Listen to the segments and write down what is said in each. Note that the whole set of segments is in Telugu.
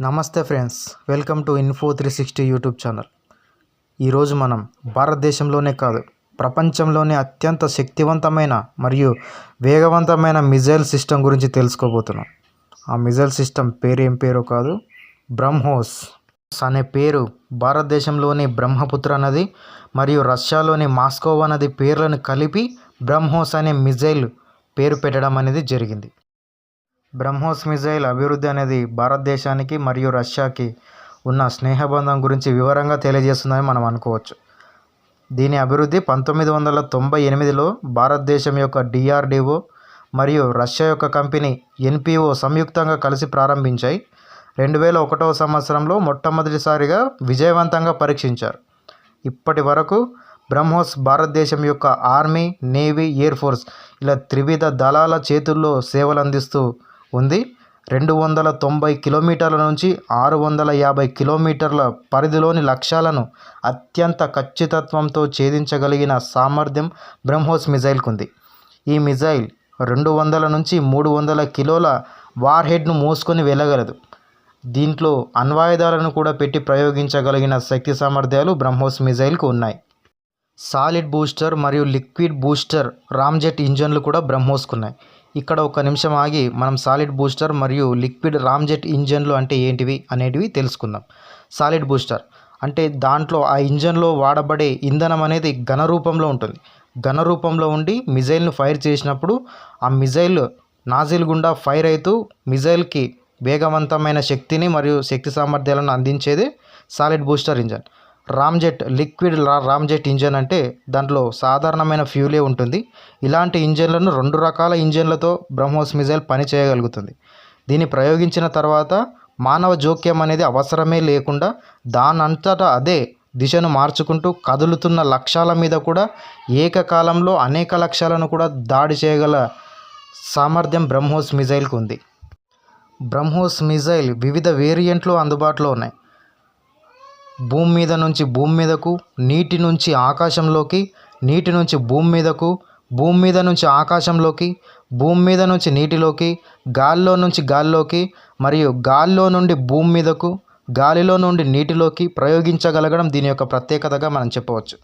నమస్తే friends welcome to info three sixty YouTube channel. ఈరోజు మనం భారతదేశంలోనే కాదు ప్రపంచంలోనే అత్యంత శక్తివంతమైన మరియు వేగవంతమైన మిజైల్ సిస్టమ్ గురించి తెలుసుకోబోతున్నాం. ఆ మిజైల్ సిస్టమ్ పేరు ఏం పేరో కాదు బ్రహ్మోస్ అనే పేరు భారతదేశంలోని బ్రహ్మపుత్ర నది మరియు రష్యాలోని మాస్కోవా నది పేర్లను కలిపి బ్రహ్మోస్ అనే మిజైల్ పేరు పెట్టడం అనేది జరిగింది. బ్రహ్మోస్ మిజైల్ అభివృద్ధి అనేది భారతదేశానికి మరియు రష్యాకి ఉన్న స్నేహబంధం గురించి వివరంగా తెలియజేస్తుందని మనం అనుకోవచ్చు. దీని అభివృద్ధి పంతొమ్మిది వందల తొంభై ఎనిమిదిలో భారతదేశం యొక్క డిఆర్డిఓ మరియు రష్యా యొక్క కంపెనీ ఎన్పిఓ సంయుక్తంగా కలిసి ప్రారంభించాయి. రెండు వేల ఒకటవ సంవత్సరంలో మొట్టమొదటిసారిగా విజయవంతంగా పరీక్షించారు. ఇప్పటి వరకు బ్రహ్మోస్ భారతదేశం యొక్క ఆర్మీ నేవీ ఎయిర్ ఫోర్స్ ఇలా త్రివిధ దళాల చేతుల్లో సేవలు అందిస్తూ ఉంది. రెండు వందల తొంభై కిలోమీటర్ల నుంచి ఆరు వందల యాభై కిలోమీటర్ల పరిధిలోని లక్ష్యాలను అత్యంత ఖచ్చితత్వంతో ఛేదించగలిగిన సామర్థ్యం బ్రహ్మోస్ మిజైల్కు ఉంది ఈ మిజైల్ రెండు వందల నుంచి మూడు వందల కిలోల వార్ హెడ్ను మోసుకొని వెళ్ళగలదు. దీంట్లో అణ్వాయుధాలను కూడా పెట్టి ప్రయోగించగలిగిన శక్తి సామర్థ్యాలు బ్రహ్మోస్ మిజైల్కు ఉన్నాయి. సాలిడ్ బూస్టర్ మరియు లిక్విడ్ బూస్టర్ రామ్జెట్ ఇంజన్లు కూడా బ్రహ్మోస్కు ఉన్నాయి ఇక్కడ ఒక నిమిషం ఆగి మనం సాలిడ్ బూస్టర్ మరియు లిక్విడ్ రామ్జెట్ ఇంజన్లు అంటే ఏంటివి అనేటివి తెలుసుకుందాం. సాలిడ్ బూస్టర్ అంటే దాంట్లో ఆ ఇంజన్లో వాడబడే ఇంధనం అనేది ఘన రూపంలో ఉంటుంది. ఘన రూపంలో ఉండి మిజైల్ను ఫైర్ చేసినప్పుడు ఆ మిజైల్ నాజిల్ గుండా ఫైర్ అవుతూ మిజైల్కి వేగవంతమైన శక్తిని మరియు శక్తి సామర్థ్యాలను అందించేది solid booster engine. Ramjet liquid ramjet engine అంటే దాంట్లో సాధారణమైన ఫ్యూలే ఉంటుంది. ఇలాంటి ఇంజన్లను రెండు రకాల ఇంజన్లతో బ్రహ్మోస్ మిజైల్ పని చేయగలుగుతుంది. దీన్ని ప్రయోగించిన తర్వాత మానవ జోక్యం అనేది అవసరమే లేకుండా దానంతటా అదే దిశను మార్చుకుంటూ కదులుతున్న లక్ష్యాల మీద కూడా ఏకకాలంలో అనేక లక్ష్యాలను కూడా దాడి చేయగల సామర్థ్యం బ్రహ్మోస్ మిజైల్కు ఉంది. బ్రహ్మోస్ మిజైల్ వివిధ వేరియంట్లు అందుబాటులో ఉన్నాయి. భూమి మీద నుంచి భూమి మీదకు నీటి నుంచి ఆకాశంలోకి నీటి నుంచి భూమి మీదకు భూమి మీద నుంచి ఆకాశంలోకి భూమి మీద నుంచి నీటిలోకి గాల్లో నుంచి గాల్లోకి మరియు గాల్లో నుండి భూమి మీదకు గాలిలో నుండి నీటిలోకి ప్రయోగించగలగడం దీని యొక్క ప్రత్యేకతగా మనం చెప్పవచ్చు.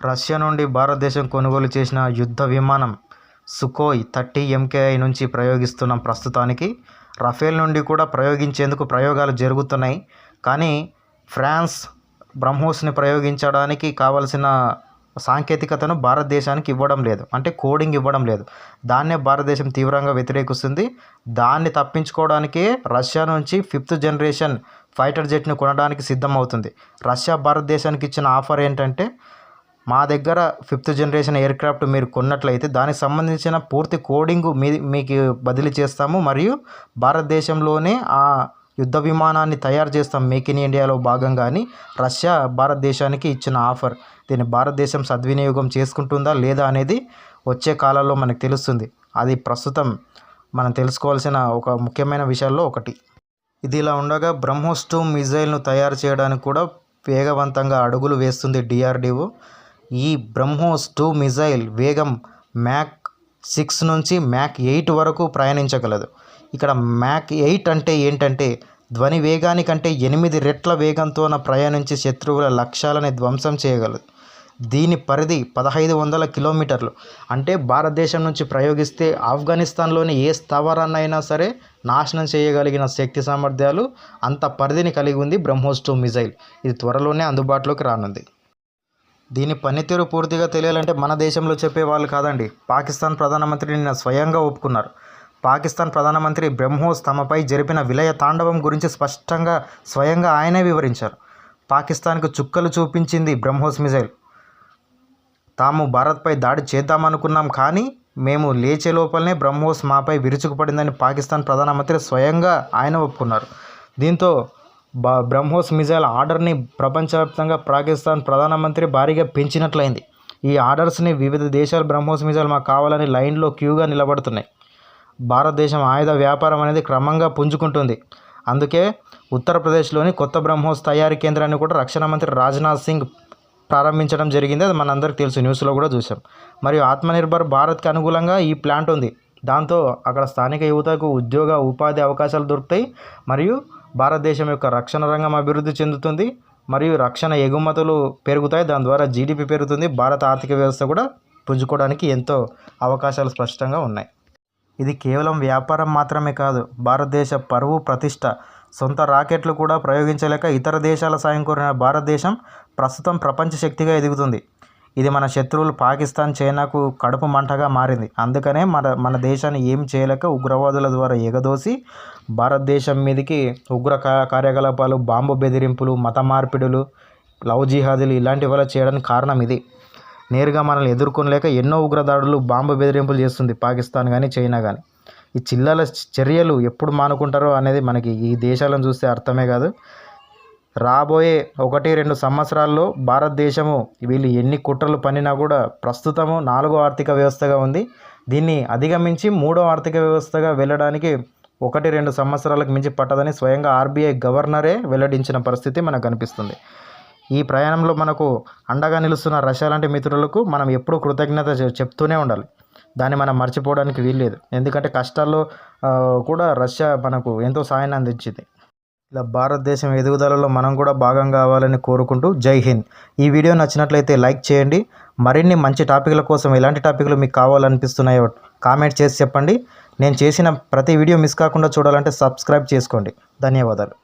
రష్యా నుండి భారతదేశం కొనుగోలు చేసిన యుద్ధ విమానం సుకోయ్ థర్టీ ఎంకేఐ నుంచి ప్రయోగిస్తున్నాం ప్రస్తుతానికి రఫేల్ నుండి కూడా ప్రయోగించేందుకు ప్రయోగాలు జరుగుతున్నాయి. కానీ ఫ్రాన్స్ బ్రహ్మోస్ని ప్రయోగించడానికి కావలసిన సాంకేతికతను భారతదేశానికి ఇవ్వడం లేదు. అంటే కోడింగ్ ఇవ్వడం లేదు. దాన్నే భారతదేశం తీవ్రంగా వ్యతిరేకిస్తుంది. దాన్ని తప్పించుకోవడానికే రష్యా నుంచి ఫిఫ్త్ జనరేషన్ ఫైటర్ జెట్ని కొనడానికి సిద్ధమవుతుంది. రష్యా భారతదేశానికి ఇచ్చిన ఆఫర్ ఏంటంటే మా దగ్గర ఫిఫ్త్ జనరేషన్ ఎయిర్ క్రాఫ్ట్ మీరు కొన్నట్లయితే దానికి సంబంధించిన పూర్తి కోడింగ్ మీ మీకు బదిలీ చేస్తాము. మరియు భారతదేశంలోనే ఆ యుద్ధ విమానాన్ని తయారు చేస్తాం మేక్ ఇన్ ఇండియాలో భాగంగా అని రష్యా భారతదేశానికి ఇచ్చిన ఆఫర్. దీన్ని భారతదేశం సద్వినియోగం చేసుకుంటుందా లేదా అనేది వచ్చే కాలంలో మనకు తెలుస్తుంది. అది ప్రస్తుతం మనం తెలుసుకోవాల్సిన ఒక ముఖ్యమైన విషయాల్లో ఒకటి. ఇది ఇలా ఉండగా బ్రహ్మోస్ టూ మిజైల్ను తయారు చేయడానికి కూడా వేగవంతంగా అడుగులు వేస్తుంది డిఆర్డిఓ ఈ బ్రహ్మోస్ టూ మిజైల్ వేగం మ్యాక్ సిక్స్ నుంచి మ్యాక్ ఎయిట్ వరకు ప్రయాణించగలదు. ఇక్కడ మ్యాక్ ఎయిట్ అంటే ఏంటంటే ధ్వని వేగానికంటే ఎనిమిది రెట్ల వేగంతోన ప్రయాణించి శత్రువుల లక్ష్యాలని ధ్వంసం చేయగలదు. దీని పరిధి పదహైదు వందల కిలోమీటర్లు. అంటే భారతదేశం నుంచి ప్రయోగిస్తే ఆఫ్ఘనిస్తాన్లోని ఏ స్థావరాన్నైనా సరే నాశనం చేయగలిగిన శక్తి సామర్థ్యాలు అంత పరిధిని కలిగి ఉంది బ్రహ్మోస్ టూ మిజైల్. ఇది త్వరలోనే అందుబాటులోకి రానుంది. దీని పనితీరు పూర్తిగా తెలియాలంటే మన దేశంలో చెప్పేవాళ్ళు కాదండి. పాకిస్తాన్ ప్రధానమంత్రి నిన్న స్వయంగా ఒప్పుకున్నారు. పాకిస్తాన్ ప్రధానమంత్రి బ్రహ్మోస్ తమపై జరిపిన విలయ తాండవం గురించి స్పష్టంగా స్వయంగా ఆయనే వివరించారు. పాకిస్తాన్కు చుక్కలు చూపించింది బ్రహ్మోస్ మిజైల్. తాము భారత్పై దాడి చేద్దామనుకున్నాం కానీ మేము లేచే లోపలనే బ్రహ్మోస్ మాపై విరుచుకుపడిందని పాకిస్తాన్ ప్రధానమంత్రి స్వయంగా ఆయన ఒప్పుకున్నారు. దీంతో బ్రహ్మోస్ మిజైల్ ఆర్డర్ని ప్రపంచవ్యాప్తంగా పాకిస్తాన్ ప్రధానమంత్రి భారీగా పెంచినట్లయింది. ఈ ఆర్డర్స్ని వివిధ దేశాలు బ్రహ్మోస్ మిజైల్ మాకు కావాలని లైన్లో క్యూగా నిలబడుతున్నాయి. భారతదేశం ఆయుధ వ్యాపారం అనేది క్రమంగా పుంజుకుంటుంది. అందుకే ఉత్తరప్రదేశ్లోని కొత్త బ్రహ్మోస్ తయారీ కేంద్రాన్ని కూడా రక్షణ మంత్రి రాజ్నాథ్ సింగ్ ప్రారంభించడం జరిగింది. అది మనందరికీ తెలుసు. న్యూస్లో కూడా చూసాం మరియు ఆత్మనిర్భర్ భారత్కి అనుకూలంగా ఈ ప్లాంట్ ఉంది. దాంతో అక్కడ స్థానిక యువతకు ఉద్యోగ ఉపాధి అవకాశాలు దొరుకుతాయి. మరియు భారతదేశం యొక్క రక్షణ రంగం అభివృద్ధి చెందుతుంది మరియు రక్షణ ఎగుమతులు పెరుగుతాయి. దాని ద్వారా జీడిపి పెరుగుతుంది. భారత ఆర్థిక వ్యవస్థ కూడా పుంజుకోవడానికి ఎంతో అవకాశాలు స్పష్టంగా ఉన్నాయి. ఇది కేవలం వ్యాపారం మాత్రమే కాదు భారతదేశ పరువు ప్రతిష్ట సొంత రాకెట్లు కూడా ప్రయోగించలేక ఇతర దేశాల సాయం కోరిన భారతదేశం ప్రస్తుతం ప్రపంచ శక్తిగా ఎదుగుతుంది. ఇది మన శత్రువులు పాకిస్తాన్ చైనాకు కడుపు మంటగా మారింది. అందుకనే మన మన దేశాన్ని ఏం చేయలేక ఉగ్రవాదుల ద్వారా ఎగదోసి భారతదేశం మీదకి ఉగ్ర కార్యకలాపాలు బాంబు బెదిరింపులు మత మార్పిడులు లవ్ జిహాదులు ఇలాంటి వల్ల చేయడానికి కారణం ఇది. నేరుగా మనల్ని ఎదుర్కొనలేక ఎన్నో ఉగ్రదాడులు బాంబు బెదిరింపులు చేస్తుంది పాకిస్తాన్ కానీ చైనా కానీ ఈ చిల్లల చర్యలు ఎప్పుడు మానుకుంటారో అనేది మనకి ఈ దేశాలను చూస్తే అర్థమే కాదు. రాబోయే ఒకటి రెండు సంవత్సరాల్లో భారతదేశము వీళ్ళు ఎన్ని కుట్రలు పన్నినా కూడా ప్రస్తుతము నాలుగో ఆర్థిక వ్యవస్థగా ఉంది. దీన్ని అధిగమించి మూడో ఆర్థిక వ్యవస్థగా వెళ్ళడానికి ఒకటి రెండు సంవత్సరాలకు మించి పట్టదని స్వయంగా ఆర్బీఐ గవర్నరే వెల్లడించిన పరిస్థితి మనకు కనిపిస్తుంది. ఈ ప్రయాణంలో మనకు అండగా నిలుస్తున్న రష్యా లాంటి మిత్రులకు మనం ఎప్పుడూ కృతజ్ఞత చెప్తూనే ఉండాలి. దాన్ని మనం మర్చిపోవడానికి వీల్లేదు. ఎందుకంటే కష్టాల్లో కూడా రష్యా మనకు ఎంతో సాయాన్ని అందించింది. ఇలా భారతదేశం ఎదుగుదలలో మనం కూడా భాగం కావాలని కోరుకుంటూ జై హింద్. ఈ వీడియో నచ్చినట్లయితే లైక్ చేయండి. మరిన్ని మంచి టాపిక్ల కోసం ఎలాంటి టాపిక్లు మీకు కావాలనిపిస్తున్నాయో కామెంట్ చేసి చెప్పండి. నేను చేసిన ప్రతి వీడియో మిస్ కాకుండా చూడాలంటే సబ్స్క్రైబ్ చేసుకోండి. ధన్యవాదాలు.